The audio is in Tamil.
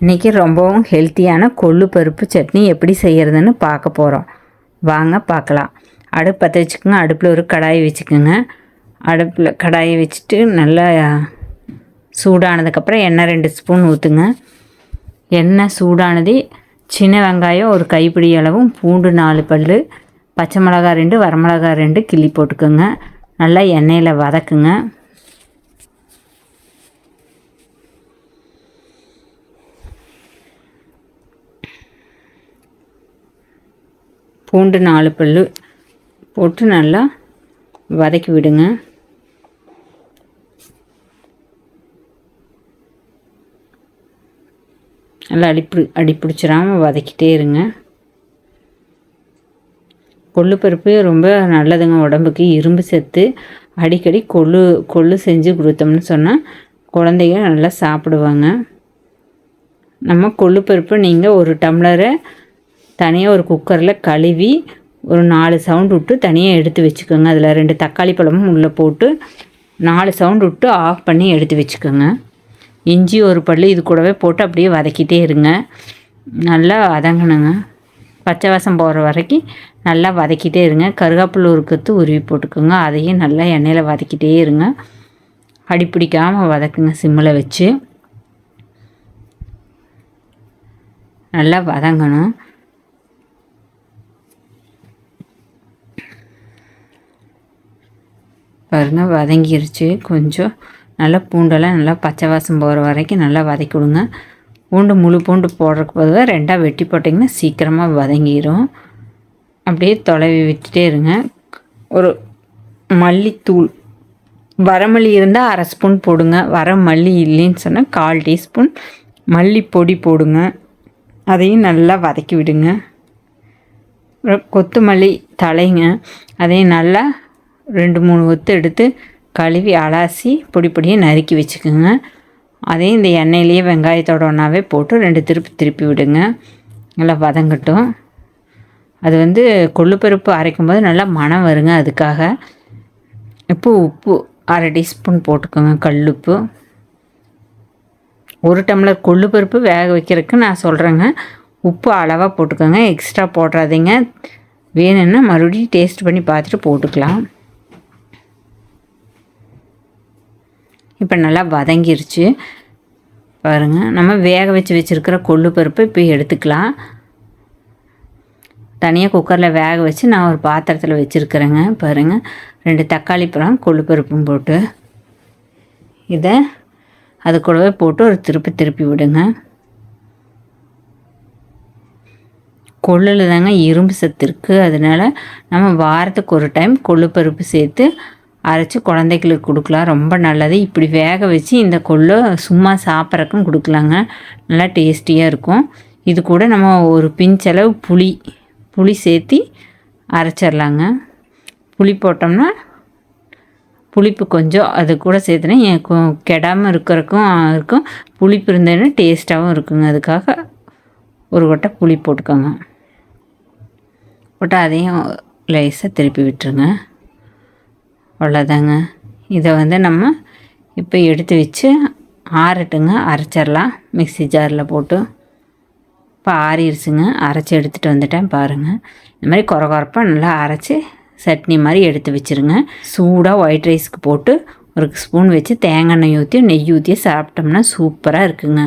இன்றைக்கி ரொம்பவும் ஹெல்த்தியான கொள்ளு பருப்பு சட்னி எப்படி செய்கிறதுன்னு பார்க்க போகிறோம் வாங்க பார்க்கலாம். அடுப்பு பற்ற வச்சுக்கோங்க. அடுப்பில் ஒரு கடாயை வச்சுக்கோங்க. அடுப்பில் கடாயை வச்சுட்டு நல்லா சூடானதுக்கப்புறம் எண்ணெய் ரெண்டு ஸ்பூன் ஊற்றுங்க எண்ணெய் சூடானது சின்ன வெங்காயம் ஒரு கைப்பிடி அளவும் பூண்டு நாலு பல் பச்சை மிளகா ரெண்டு வரமிளகா ரெண்டு கிள்ளி போட்டுக்கோங்க. நல்லா எண்ணெயில் வதக்குங்க. பூண்டு நாலு பல் போட்டு நல்லா வதக்கி விடுங்க. நல்லா அடிப்பிடி அடிப்பிடிச்சிடாமல் வதக்கிட்டே இருங்க. கொள்ளு பருப்பு ரொம்ப நல்லதுங்க உடம்புக்கு இரும்பு சத்து. அடிக்கடி கொள்ளு கொள்ளு செஞ்சு கொடுத்தோம்னு சொன்னால் குழந்தைங்க நல்லா சாப்பிடுவாங்க. நம்ம கொள்ளு பருப்பு நீங்கள் ஒரு டம்ளரை தனியாக ஒரு குக்கரில் கழுவி ஒரு நாலு சவுண்டு விட்டு தனியாக எடுத்து வச்சுக்கோங்க. அதில் ரெண்டு தக்காளி பழமும் உள்ளே போட்டு நாலு சவுண்டு விட்டு ஆஃப் பண்ணி எடுத்து வச்சுக்கோங்க. இஞ்சி ஒரு பல் இது கூடவே போட்டு அப்படியே வதக்கிட்டே இருங்க. நல்லா வதங்கணுங்க. பச்சை வாசம் போகிற வரைக்கும் நல்லா வதக்கிட்டே இருங்க. கருகாப்பில் உருக்கத்து உருவி போட்டுக்கோங்க. அதையும் நல்லா எண்ணெயில் வதக்கிட்டே இருங்க. அடிப்பிடிக்காமல் வதக்குங்க சிம்மில் வச்சு. நல்லா வதங்கணும். பாருங்கள் வதங்கிருச்சு. கொஞ்சம் நல்லா பூண்டெல்லாம் நல்லா பச்சை வாசம் போகிற வரைக்கும் நல்லா வதக்கி விடுங்க பூண்டு முழு பூண்டு போடுறதுக்கு பொதுவாக ரெண்டாக வெட்டி போட்டிங்கன்னா சீக்கிரமாக வதங்கிடும் அப்படியே தொலைவி விட்டுட்டே இருங்க. ஒரு மல்லித்தூள் வரமல்லி இருந்தால் அரை ஸ்பூன் போடுங்க. வர மல்லி இல்லைன்னு சொன்னால் கால் டீஸ்பூன் மல்லி பொடி போடுங்க. அதையும் நல்லா வதக்கி விடுங்க. கொத்தமல்லி தலைங்க. அதையும் நல்லா ரெண்டு மூணு ஒத்து எடுத்து கழுவி அலாசி பொடி பொடியை நறுக்கி வச்சுக்கோங்க. அதையும் இந்த எண்ணெயிலேயே வெங்காயத்தோட ஒன்றாவே போட்டு ரெண்டு திருப்பி திருப்பி விடுங்க. நல்லா வதங்கட்டும். அது வந்து கொள்ளுப்பருப்பு அரைக்கும் போது நல்லா மனம் வருங்க அதுக்காக. இப்போ உப்பு அரை டீஸ்பூன் போட்டுக்கோங்க கல்லுப்பு. ஒரு டம்ளர் கொள்ளுப்பருப்பு வேக வைக்கிறதுக்கு நான் சொல்கிறேங்க உப்பு அளவாக போட்டுக்கோங்க. எக்ஸ்ட்ரா போடுறாதீங்க வேணும்னா மறுபடியும் டேஸ்ட் பண்ணி பார்த்துட்டு போட்டுக்கலாம். இப்போ நல்லா வதங்கிருச்சு. பாருங்கள் நம்ம வேக வச்சு வச்சுருக்கிற கொள்ளு பருப்பு இப்போ எடுத்துக்கலாம். தனியாக குக்கரில் வேக வச்சு நான் ஒரு பாத்திரத்தில் வச்சுருக்குறேங்க. பாருங்கள் ரெண்டு தக்காளி பழம் கொள்ளு பருப்பும் போட்டு. இதை அது கூடவே போட்டு ஒரு திருப்பி திருப்பி விடுங்க. கொள்ளில் தாங்க இரும்பு சத்து இருக்குது அதனால் நம்ம வாரத்துக்கு ஒரு டைம் கொள்ளு பருப்பு சேர்த்து அரைச்சி குழந்தைகளுக்கு கொடுக்கலாம். ரொம்ப நல்லது. இப்படி வேக வச்சு இந்த கொள்ளு சும்மா சாப்பிட்றக்கும் கொடுக்கலாங்க. நல்லா டேஸ்டியாக இருக்கும். இது கூட நம்ம ஒரு பிஞ்சளவு புளி புளி சேர்த்தி அரைச்சிடலாங்க. புளி போட்டோம்னா புளிப்பு கொஞ்சம் அது கூட சேர்த்துனா கெடாமல் இருக்கிறக்கும் இருக்கும். புளிப்பு இருந்ததுன்னா டேஸ்ட்டாகவும் இருக்குங்க. அதுக்காக ஒரு கொட்டை புளி போட்டுக்கோங்க. போட்டு அதையும் லேசாக திருப்பி விட்டுருங்க. அவ்வளோதாங்க. இதை வந்து நம்ம இப்போ எடுத்து வச்சு ஆறட்டுங்க அரைச்சிடலாம். மிக்சி ஜாரில் போட்டு இப்போ ஆறிடுச்சுங்க. அரைச்சி எடுத்துகிட்டு வந்துட்டேன் பாருங்கள் இந்த மாதிரி குறை குறப்பாக நல்லா அரைச்சி சட்னி மாதிரி எடுத்து வச்சுருங்க. சூடாக ஒயிட் ரைஸ்க்கு போட்டு ஒரு ஸ்பூன் வச்சு தேங்காய் எண்ணெய் ஊற்றி நெய் ஊற்றி சாப்பிட்டோம்னா சூப்பராக இருக்குங்க.